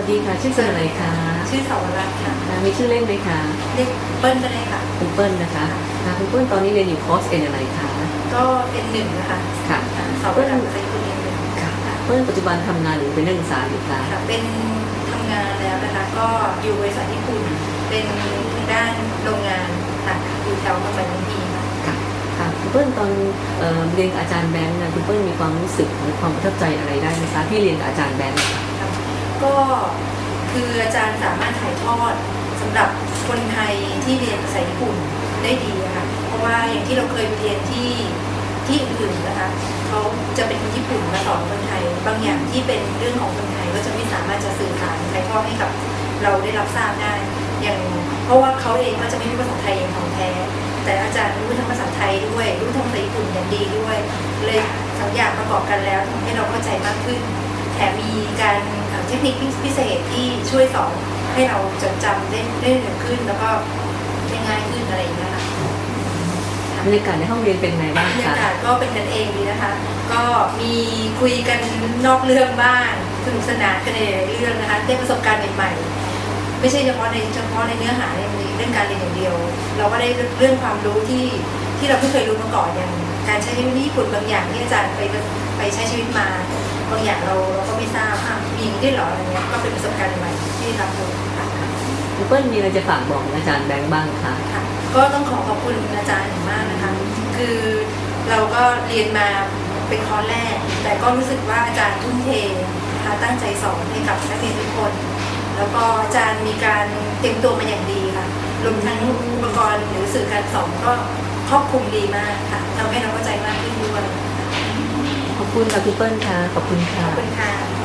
สวัสดีค่ะ ชื่อคุณอะไรคะชื่อสาวรัตน์ค่ะอ่ามีชื่อเล่นไหมคะเรียกเปิ้ลก็ได้ค่ะคุณเปิ้ลนะคะค่ะคุณเปิ้ลตอนนี้เรียนอยู่คอร์สเอ็นอะไรคะ ก็เป็นหนึ่งนะคะ ค่ะค่ะสาวรัตน์ใส่คุณเองหนึ่งค่ะค่ะเปิ้ลปัจจุบันทำงานหรือเป็นนักศึกษาอยู่คะค่ะ เป็นทำงานแล้วนะคะ ก็อยู่บริษัทญี่ปุ่น เป็นทางด้านโรงงานค่ะอยู่แถวบางบันทีค่ะค่ะ ค่ะ คุณเปิ้ลตอนเอ่อเรียนกับอาจารย์แบงค์นะคุณเปิ้ลมีความรู้สึกหรือความประทับใจอะไรได้ไหมคะที่เรียนกับอาจารย์แบงค์นะคะค่ะ ก็คืออาจารย์สามารถถ่ายทอดสำหรับคนไทยที่เรียนภาษาญี่ปุ่นได้ดีค่ะเพราะว่าอย่างที่เราเคยเรียนที่ที่อื่นนะคะเขาจะเป็นคนญี่ปุ่นมาสอนคนไทย บางอย่างที่เป็นเรื่องของคนไทยก็จะไม่สามารถจะสื่อสารถ่ายทอดให้กับเราได้รับทราบได้ อย่างเพราะว่าเขาเองก็จะไม่รู้ภาษาไทยอย่างของแท้ แต่อาจารย์รู้ทั้งภาษาไทยด้วย รู้ทั้งภาษาญี่ปุ่นอย่างดีด้วย เลยสองอย่างประกอบกันแล้วทำให้เราเข้าใจมากขึ้น แถมมีการเอ่อเทคนิคพิเศษที่ช่วยสอนให้เราจดจำได้ได้เร็วขึ้น แล้วก็ได้ง่ายขึ้นอะไรอย่างเงี้ยค่ะบรรยากาศในห้องเรียนเป็นไงบ้างบรรยาคะกาศก็เป็นกันเองดีนะคะ ก็มีคุยกันนอกเรื่องบ้างสนุกสนานกันในหลายๆเรื่องนะคะได้ประสบการณ์ใหม่ๆไม่ใช่เฉพาะในเฉพาะในเนื้อหาในเรื่องการเรียนอย่างเดียว เราก็ได้เรื่องความรู้ที่ ที่เราไม่เคยรู้มาก่อนอย่างการใช้ชีวิตที่ญี่ปุ่นบางอย่างที่อาจารย์ไปไปใช้ชีวิตมาบางอย่างเราเราก็ไม่ทราบอะมีอย่างนี้ด้วยเหรออะไรเงี้ยก็เป็นประสบการณ์ใหม่ๆที่รับรู้ค่ะคุณเปิ้ลมีอะไรจะฝากบอกอาจารย์แบงค์บ้างคะค่ะ ก็ต้องขอขอบคุณอาจารย์อย่างมากนะคะ คือเราก็เรียนมาเป็นคอร์สแรก แต่ก็รู้สึกว่าอาจารย์ทุ่มเทนะคะตั้งใจสอนให้กับนักเรียนทุกคน แล้วก็อาจารย์มีการเตรียมตัวมาอย่างดีค่ะรวมทั้งอุปกรณ์หรือสื่อการสอนก็ ครอบคลุมดีมากค่ะทำให้เราเข้าใจมากขึ้นด้วยขอบคุณค่ะคุณเปิ้ลค่ะ ขอบคุณขค่ะอบคุณค่ะ